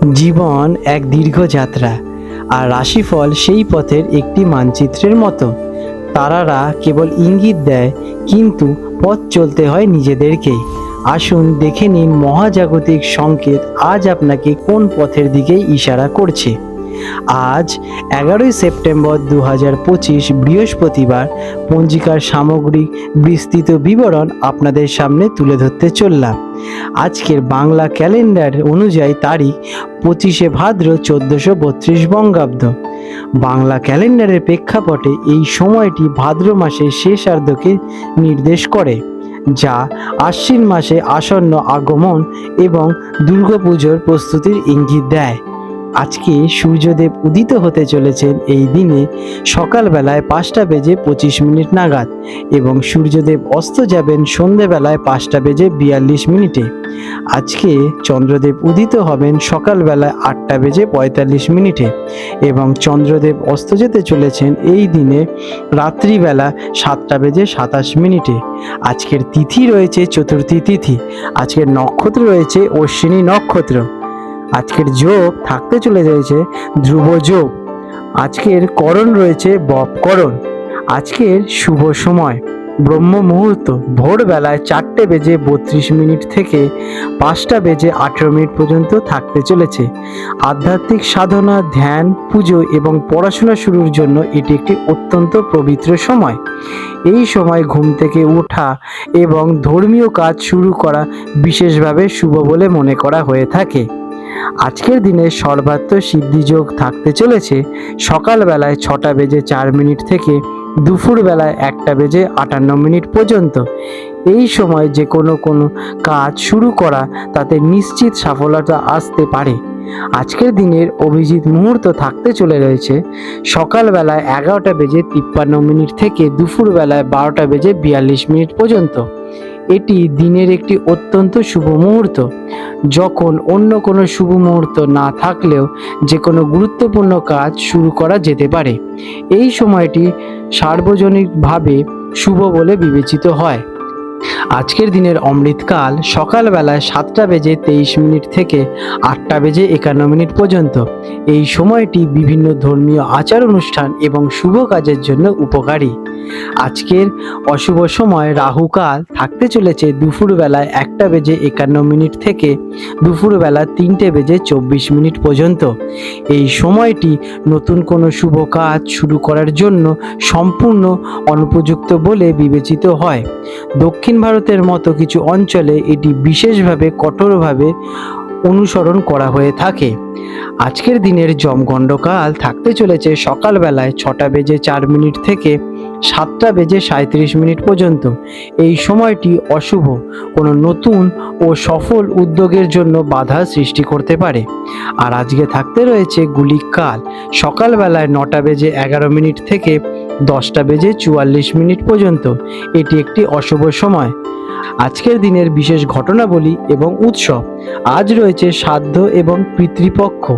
জীবন এক দীর্ঘ যাত্রা, আর রাশিফল সেই পথের একটি মানচিত্রের মতো। তারারা কেবল ইঙ্গিত দেয়, কিন্তু পথ চলতে হয় নিজেদেরকেই আসুন দেখে নিন মহাজাগতিক সংকেত আজ আপনাকে কোন পথের দিকে ইশারা করছে। আজ এগারোই সেপ্টেম্বর দু হাজার পঁচিশ বৃহস্পতিবার পঞ্জিকার সামগ্রিক বিস্তৃত বিবরণ আপনাদের সামনে তুলে ধরতে চললাম। আজকের বাংলা ক্যালেন্ডার অনুযায়ী তারিখ পঁচিশে ভাদ্র চোদ্দোশো বত্রিশ বঙ্গাব্দ। বাংলা ক্যালেন্ডারের প্রেক্ষাপটে এই সময়টি ভাদ্র মাসের শেষার্ধকে নির্দেশ করে, যা আশ্বিন মাসে আসন্ন আগমন এবং দুর্গাপুজোর প্রস্তুতির ইঙ্গিত দেয়। আজকে সূর্যদেব উদিত হতে চলেছেন এই দিনে সকালবেলায় পাঁচটা বেজে পঁচিশ মিনিট নাগাদ এবং সূর্যদেব অস্ত যাবেন সন্ধেবেলায় পাঁচটা বেজে বিয়াল্লিশ মিনিটে। আজকে চন্দ্রদেব উদিত হবেন সকালবেলায় আটটা বেজে পঁয়তাল্লিশ মিনিটে এবং চন্দ্রদেব অস্ত যেতে চলেছেন এই দিনে রাত্রিবেলা সাতটা বেজে সাতাশ মিনিটে। আজকের তিথি রয়েছে চতুর্থী তিথি। আজকের নক্ষত্র রয়েছে অশ্বিনী নক্ষত্র। আজকের যোগ থাকতে চলে রয়েছে ধ্রুব যোগ। আজকের করণ রয়েছে বপকরণ আজকের শুভ সময়। ব্রহ্ম মুহূর্ত। ভোরবেলায় চারটে বেজে বত্রিশ মিনিট থেকে পাঁচটা বেজে আঠেরো মিনিট পর্যন্ত থাকতে চলেছে। আধ্যাত্মিক সাধনা, ধ্যান, পুজো এবং পড়াশোনা শুরুর জন্য এটি একটি অত্যন্ত পবিত্র সময়। এই সময় ঘুম থেকে ওঠা এবং ধর্মীয় কাজ শুরু করা বিশেষভাবে শুভ বলে মনে করা হয়ে থাকে। আজকের দিনে সর্বাত্ম সিদ্ধিযোগ থাকতে চলেছে সকালবেলায় ছটা বেজে চার মিনিট থেকে দুপুরবেলায় একটা বেজে আটান্ন মিনিট পর্যন্ত। এই সময় যে কোনো কোনো কাজ শুরু করা তাতে নিশ্চিত সফলতা আসতে পারে। আজকের দিনের অভিজিৎ মুহূর্ত থাকতে চলে রয়েছে সকালবেলায় এগারোটা বেজে তিপ্পান্ন মিনিট থেকে দুপুরবেলায় বারোটা বেজে বিয়াল্লিশ মিনিট পর্যন্ত। এটি দিনের একটি অত্যন্ত শুভ মুহূর্ত। যখন অন্য কোনো শুভ মুহূর্ত না থাকলেও যে কোনো গুরুত্বপূর্ণ কাজ শুরু করা যেতে পারে। এই সময়টি সার্বজনীনভাবে শুভ বলে বিবেচিত হয়। আজকের দিনের অমৃতকাল সকালবেলায় সাতটা বেজে তেইশ মিনিট থেকে আটটা বেজে একান্ন মিনিট পর্যন্ত। এই সময়টি বিভিন্ন ধর্মীয় আচার অনুষ্ঠান এবং শুভ কাজের জন্য উপকারী। আজকের অশুভ সময় রাহুকাল থাকতে চলেছে দুপুরবেলায় একটা বেজে একান্ন মিনিট থেকে দুপুরবেলা তিনটে বেজে চব্বিশ মিনিট পর্যন্ত। এই সময়টি নতুন কোনো শুভ কাজ শুরু করার জন্য সম্পূর্ণ অনুপযুক্ত বলে বিবেচিত হয়। দক্ষিণ ভারতের মতো কিছু অঞ্চলে এটি বিশেষভাবে কঠোরভাবে অনুসরণ করা হয়ে থাকে। আজকের দিনের জমগণ্ডকাল থাকতে চলেছে সকালবেলায় ছটা বেজে চার মিনিট থেকে সাতটা বেজে সাঁত্রিশ মিনিট পর্যন্ত। এই সময়টি অশুভ, কোনো নতুন ও সফল উদ্যোগের জন্য বাধা সৃষ্টি করতে পারে। আর আজকে থাকতে রয়েছে গুলিকাল, সকালবেলায় নটা বেজে এগারো মিনিট থেকে দশটা বেজে চুয়াল্লিশ মিনিট পর্যন্ত। এটি একটি অশুভ সময়। আজকের দিনের বিশেষ ঘটনাবলী এবং উৎসব। আজ রয়েছে সাধ্য এবং পিতৃপক্ষ।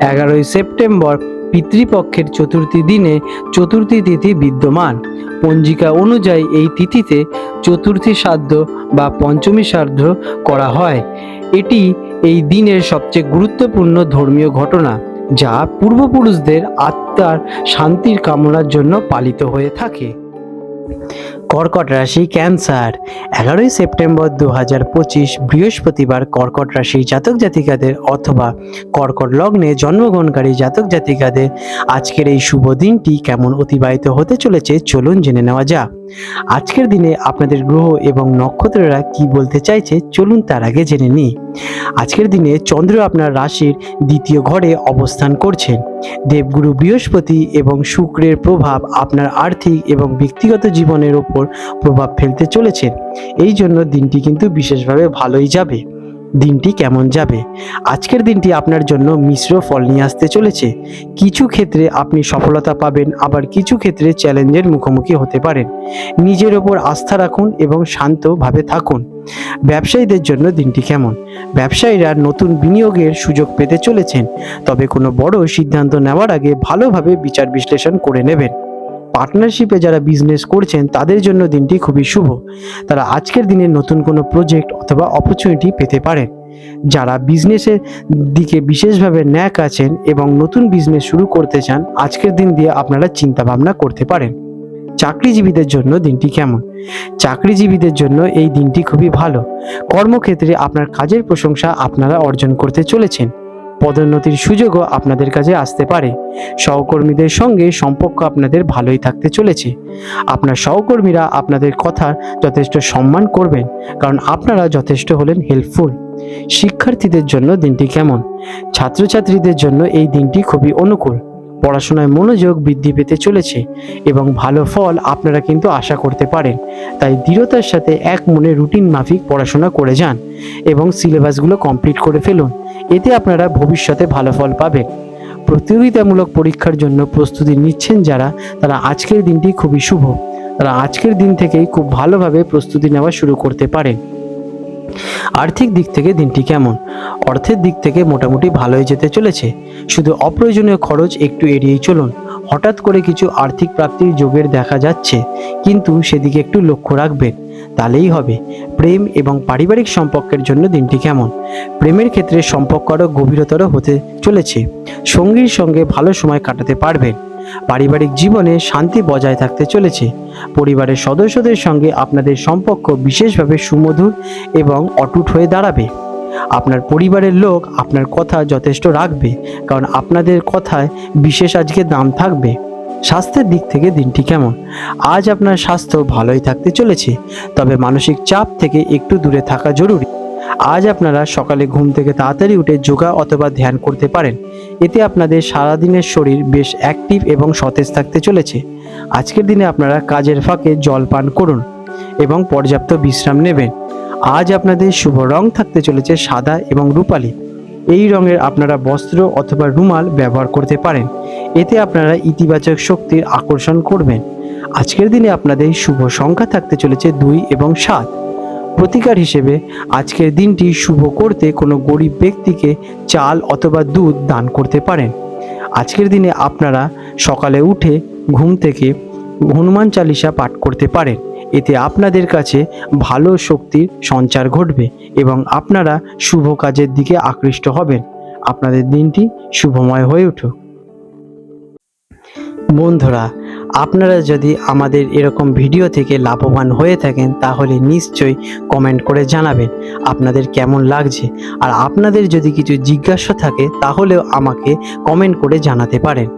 এগারোই সেপ্টেম্বর, পিতৃপক্ষের চতুর্থী দিনে চতুর্থী তিথি বিদ্যমান। পঞ্জিকা অনুযায়ী এই তিথিতে চতুর্থী শ্রাদ্ধ বা পঞ্চমী শ্রাদ্ধ করা হয়। এটি এই দিনের সবচেয়ে গুরুত্বপূর্ণ ধর্মীয় ঘটনা। যা পূর্বপুরুষদের আত্মার শান্তির কামনার জন্য পালিত হয়ে থাকে। কর্কট রাশি ক্যান্সার। এগারোই সেপ্টেম্বর দু হাজার পঁচিশ বৃহস্পতিবার কর্কট রাশি জাতক জাতিকাদের অথবা কর্কট লগ্নে জন্মগ্রহণকারী জাতক জাতিকাদের আজকের এই শুভ দিনটি কেমন অতিবাহিত হতে চলেছে চলুন জেনে নেওয়া যাক। আজকের দিনে আপনাদের গ্রহ এবং নক্ষত্ররা কি বলতে চাইছে চলুন তার আগে জেনে নিই। আজকের দিনে চন্দ্র আপনার রাশির দ্বিতীয় ঘরে অবস্থান করছেন দেবগুরু বৃহস্পতি এবং শুক্রের প্রভাব আপনার আর্থিক এবং ব্যক্তিগত জীবনের ওপর প্রভাব ফেলতে চলেছেন এই জন্য দিনটি কিন্তু বিশেষভাবে ভালোই যাবে। দিনটি কেমন যাবে? আজকের দিনটি আপনার জন্য মিশ্র ফল নিয়ে আসতে চলেছে। কিছু ক্ষেত্রে আপনি সফলতা পাবেন, আবার কিছু ক্ষেত্রে চ্যালেঞ্জের মুখোমুখি হতে পারেন। নিজের ওপর আস্থা রাখুন এবং শান্তভাবে থাকুন। ব্যবসায়ীদের জন্য দিনটি কেমন? ব্যবসায়ীরা নতুন বিনিয়োগের সুযোগ পেতে চলেছেন, তবে কোনো বড় সিদ্ধান্ত নেওয়ার আগে ভালোভাবে বিচার বিশ্লেষণ করে নেবেন। পার্টনারশিপে যারা বিজনেস করছেন, তাদের জন্য দিনটি খুবই শুভ। তারা আজকের দিনে নতুন কোনো প্রজেক্ট অথবা অপরচুনিটি পেতে পারেন। যারা বিজনেসের দিকে বিশেষভাবে ন্যাক আছেন এবং নতুন বিজনেস শুরু করতে চান, আজকের দিন দিয়ে আপনারা চিন্তা ভাবনা করতে পারেন। চাকরিজীবীদের জন্য দিনটি কেমন? চাকরিজীবীদের জন্য এই দিনটি খুবই ভালো। কর্মক্ষেত্রে আপনার কাজের প্রশংসা আপনারা অর্জন করতে চলেছেন। পদোন্নতির সুযোগও আপনাদের কাছে আসতে পারে। সহকর্মীদের সঙ্গে সম্পর্ক আপনাদের ভালোই থাকতে চলেছে। আপনার সহকর্মীরা আপনাদের কথার যথেষ্ট সম্মান করবেন, কারণ আপনারা যথেষ্ট হলেন হেল্পফুল শিক্ষার্থীদের জন্য দিনটি কেমন? ছাত্রছাত্রীদের জন্য এই দিনটি খুবই অনুকূল। পড়াশোনায় মনোযোগ বৃদ্ধি পেতে চলেছে এবং ভালো ফল আপনারা কিন্তু আশা করতে পারেন। তাই দৃঢ়তার সাথে এক মনে রুটিন মাফিক পড়াশোনা করে যান এবং সিলেবাসগুলো কমপ্লিট করে ফেলুন। এতে আপনারা ভবিষ্যতে ভালো ফল পাবেন। প্রতিযোগিতামূলক পরীক্ষার জন্য প্রস্তুতি নিচ্ছেন যারা, তারা আজকের দিনটি খুবই শুভ। তারা আজকের দিন থেকেই খুব ভালোভাবে প্রস্তুতি নেওয়া শুরু করতে পারেন। আর্থিক দিক থেকে দিনটি কেমন? অর্থের দিক থেকে মোটামুটি ভালোই যেতে চলেছে। শুধু অপ্রয়োজনীয় খরচ একটু এড়িয়েই চলুন। হঠাৎ করে কিছু আর্থিক প্রাপ্তির যোগের দেখা যাচ্ছে। কিন্তু সেদিকে একটু লক্ষ্য রাখবেন, তাহলেই হবে। প্রেম এবং পারিবারিক সম্পর্কের জন্য দিনটি কেমন? প্রেমের ক্ষেত্রে সম্পর্ক আরও গভীরতর হতে চলেছে। সঙ্গীর সঙ্গে ভালো সময় কাটাতে পারবেন। পারিবারিক জীবনে শান্তি বজায় থাকতে চলেছে। পরিবারের সদস্যদের সঙ্গে আপনাদের সম্পর্ক বিশেষভাবে সুমধুর এবং অটুট হয়ে দাঁড়াবে। আপনার পরিবারের লোক আপনার কথা যথেষ্ট রাখবে, কারণ আপনাদের কথায় বিশেষ আজকে দাম থাকবে। স্বাস্থ্যের দিক থেকে দিনটি কেমন? আজ আপনার স্বাস্থ্য ভালোই থাকতে চলেছে, তবে মানসিক চাপ থেকে একটু দূরে থাকা জরুরি। আজ আপনারা সকালে ঘুম থেকে তাড়াতাড়ি উঠে যোগা অথবা ধ্যান করতে পারেন। এতে আপনাদের সারাদিনের শরীর বেশ অ্যাক্টিভ এবং সতেজ থাকতে চলেছে। আজকের দিনে আপনারা কাজের ফাঁকে জল পান করুন এবং পর্যাপ্ত বিশ্রাম নেবেন। আজ আপনাদের শুভ রং থাকতে চলেছে সাদা এবং রূপালি। এই রঙের আপনারা বস্ত্র অথবা রুমাল ব্যবহার করতে পারেন। এতে আপনারা ইতিবাচক শক্তির আকর্ষণ করবেন। আজকের দিনে আপনাদের শুভ সংখ্যা থাকতে চলেছে দুই এবং সাত। প্রতিকার হিসেবে আজকের দিনটি শুভ করতে কোনো গরিব ব্যক্তিকে চাল অথবা দুধ দান করতে পারেন। আজকের দিনে আপনারা সকালে উঠে ঘুম থেকে হনুমান চালিসা পাঠ করতে পারেন। এতে আপনাদের কাছে ভালো শক্তির সঞ্চার ঘটবে এবং আপনারা শুভ কাজের দিকে আকৃষ্ট হবেন। আপনাদের দিনটি শুভময় হয়ে উঠুক। বন্ধুরা, আপনারা যদি আমাদের এরকম ভিডিও থেকে লাভবান হয়ে থাকেন, তাহলে নিশ্চয়ই কমেন্ট করে জানাবেন আপনাদের কেমন লাগছে। আর আপনাদের যদি কিছু জিজ্ঞাসা থাকে, তাহলেও আমাকে কমেন্ট করে জানাতে পারেন।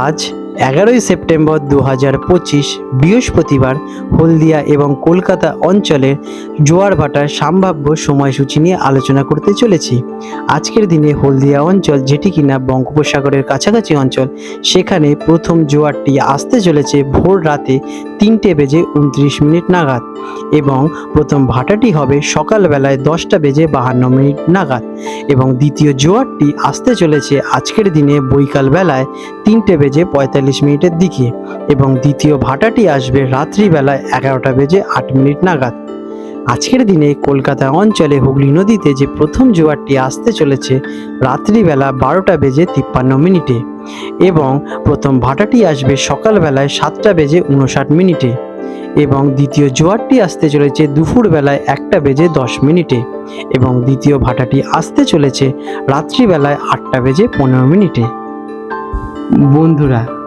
আজ এগারোই সেপ্টেম্বর দু হাজার পঁচিশ, বৃহস্পতিবার হলদিয়া এবং কলকাতা অঞ্চলের জোয়ারভাটার সম্ভাব্য সময়সূচি নিয়ে আলোচনা করতে চলেছি। আজকের দিনে হলদিয়া অঞ্চল যেটি কিনা বঙ্গোপসাগরের কাছাকাছি অঞ্চল, সেখানে প্রথম জোয়ারটি আসতে চলেছে ভোর রাতে তিনটে বেজে উনত্রিশ মিনিট নাগাদ এবং প্রথম ভাটাটি হবে সকালবেলায় দশটা বেজে বাহান্ন মিনিট নাগাদ এবং দ্বিতীয় জোয়ারটি আসতে চলেছে আজকের দিনে বৈকাল বেলায় তিনটে বেজে পঁয়তাল্লিশ মিনিটের দিকে এবং দ্বিতীয় ভাটাটি আসবে রাত্রিবেলায় এগারোটা বেজে আট মিনিট নাগাদ। আজকের দিনে কলকাতা অঞ্চলে হুগলি নদীতে যে প্রথম জোয়ারটি আসতে চলেছে, রাত্রিবেলা বারোটা বেজে তিপ্পান্ন মিনিটে এবং প্রথম ভাটাটি আসবে সকালবেলায় সাতটা বেজে উনষাট মিনিটে এবং দ্বিতীয় জোয়ারটি আসতে চলেছে দুপুর বেলায় একটা বেজে দশ মিনিটে এবং দ্বিতীয় ভাটাটি আসতে চলেছে রাত্রিবেলায় আটটা বেজে পনেরো মিনিটে। বন্ধুরা